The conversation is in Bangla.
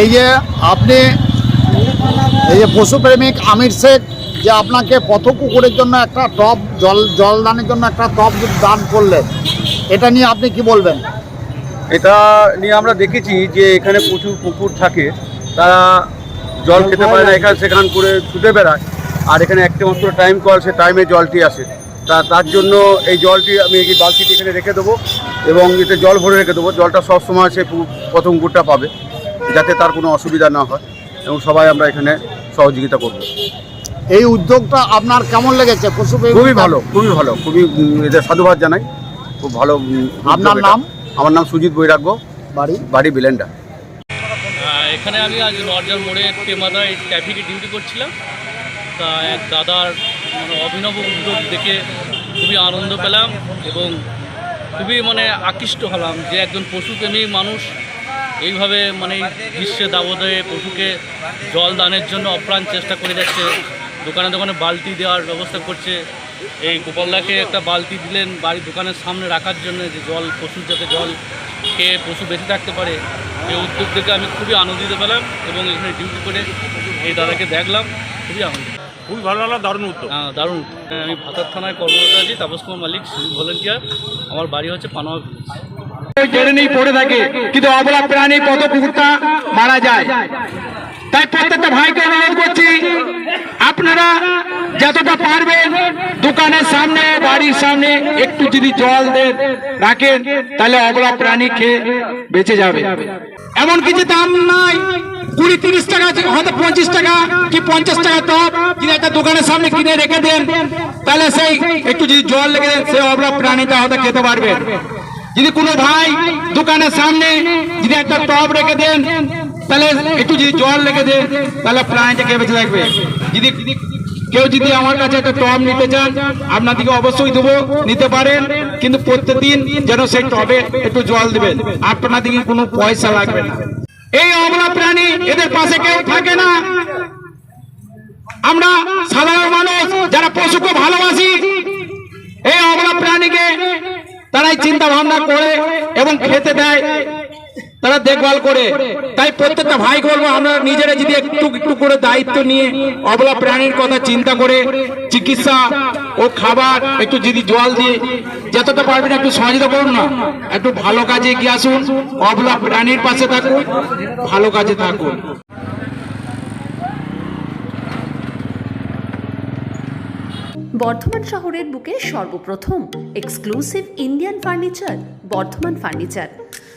এই যে আপনি এই যে পশুপ্রেমিক আমির শেখ যে আপনাকে পথ কুকুরের জন্য একটা টব জল জলদানের জন্য একটা টব দান করলেন এটা নিয়ে আপনি কি বলবেন? এটা নিয়ে আমরা দেখেছি যে এখানে প্রচুর কুকুর থাকে। তারা জল খেতে পারে না এখানে সেখান করে ছুটে বেড়ায়। আর এখানে একটা মাত্র টাইম কল সে টাইমে জলটি আসে। তা তার জন্য এই জলটি আমি এই বালতিটি এখানে রেখে দেবো এবং এতে জল ভরে রেখে দেবো। জলটা সব সময় সে প্রথম কুকুরটা পাবে যাতে তার কোনো অসুবিধা না হয় এবং সবাই আমরা এখানে সহযোগিতা করব। এই উদ্যোগটা আপনার কেমন লেগেছে? পশুপ্রেমিক খুবই ভালো খুবই ভালো খুবই এদের সাধুবাদ জানাই। খুব ভালো আপনার নাম? আমার নাম সুজিত বৈরাগ্য। বাড়ি? বাড়ি বিলেন্ডা। এখানে আমি আজ নর্জার মোড়ে টেমাদায় ট্রাফিকে ডিউটি করছিলাম। তা এক দাদার মানে অভিনব উদ্যোগ দেখে খুবই আনন্দ পেলাম এবং খুবই মানে আকৃষ্ট হলাম যে একজন পশুপ্রেমী মানুষ এইভাবে মানে গ্রীষ্মে দাবদাহে পশুকে জল দানের জন্য অপ্রাণ চেষ্টা করে যাচ্ছে, দোকানে দোকানে বালতি দেওয়ার ব্যবস্থা করছে। এই গোপালদাকে একটা বালতি দিলেন বাড়ির দোকানের সামনে রাখার জন্য যে জল, পশুর যাতে জল খেয়ে পশু বেঁচে থাকতে পারে। এই উদ্যোগ থেকে আমি খুবই আনন্দিত পেলাম এবং এখানে ডিউটি করে এই দাদাকে দেখলাম, খুবই আনন্দ খুবই ভালো লাগল দারুণ উদ্যোগ। আহ, দারুণ আমি ভাতার থানায় কর্মরত আছি তাপস কুমার মালিক ভলেন্টিয়ার। আমার বাড়ি হচ্ছে পানোয়া ভিলেজ জেনে নেই পড়ে থাকে কিন্তু অবলা প্রাণী কত কুকুরটা মারা যায়। তাই প্রত্যেকটা ভাইকে অনুরোধ করছি আপনারা যতটা পারবেন দোকানের সামনে বাড়ির সামনে একটু যদি জল দেন রাখেন তাহলে অবলা প্রাণী খেয়ে বেঁচে যাবে। এমন কিছু দাম নাই। কুড়ি তিরিশ টাকা, হয়তো পঁচিশ টাকা কি পঞ্চাশ টাকা টপ যদি একটা দোকানের সামনে কিনে রেখে দেন। তাহলে সেই একটু যদি জল লেগে দেন সেই অবলা প্রাণীটা হয়তো খেতে পারবে। যদি কোনো ভাই দোকানের সামনে যদি একটা টব রেখে দেন, তাহলে একটু যদি জল রেখে দেন তাহলে প্রাণীটা কে বেঁচে থাকবে? যদি কেউ যদি আমার কাছে একটা টব নিতে চান, আপনাদেরকে অবশ্যই দেবো, নিতে পারেন, কিন্তু প্রত্যেকদিন যেন সেই টবে একটু জল দিবেন। আপনাদেরকে কোনো পয়সা লাগবে না। এই অবলা প্রাণী এদের পাশে কেউ থাকে না। আমরা সাধারণ মানুষ, যারা পশুকে ভালোবাসি, এই অবলা প্রাণীকে তারাই চিন্তা ভাবনা করে এবং খেতে দেয়। তারা দেখভাল করে। তাই প্রত্যেকটা ভাই বলব আমরা নিজেরা যদি একটু একটু করে দায়িত্ব নিয়ে অবলা প্রাণীর কথা চিন্তা করে চিকিৎসা ও খাবার একটু যদি জল দিয়ে যতটা পারবেন একটু সহযোগিতা করুন না। একটু ভালো কাজে এগিয়ে আসুন। অবলা প্রাণীর পাশে থাকুন। ভালো কাজে থাকুন। বর্ধমান শহরের বুকে সর্বপ্রথম exclusive Indian furniture Bardhaman furniture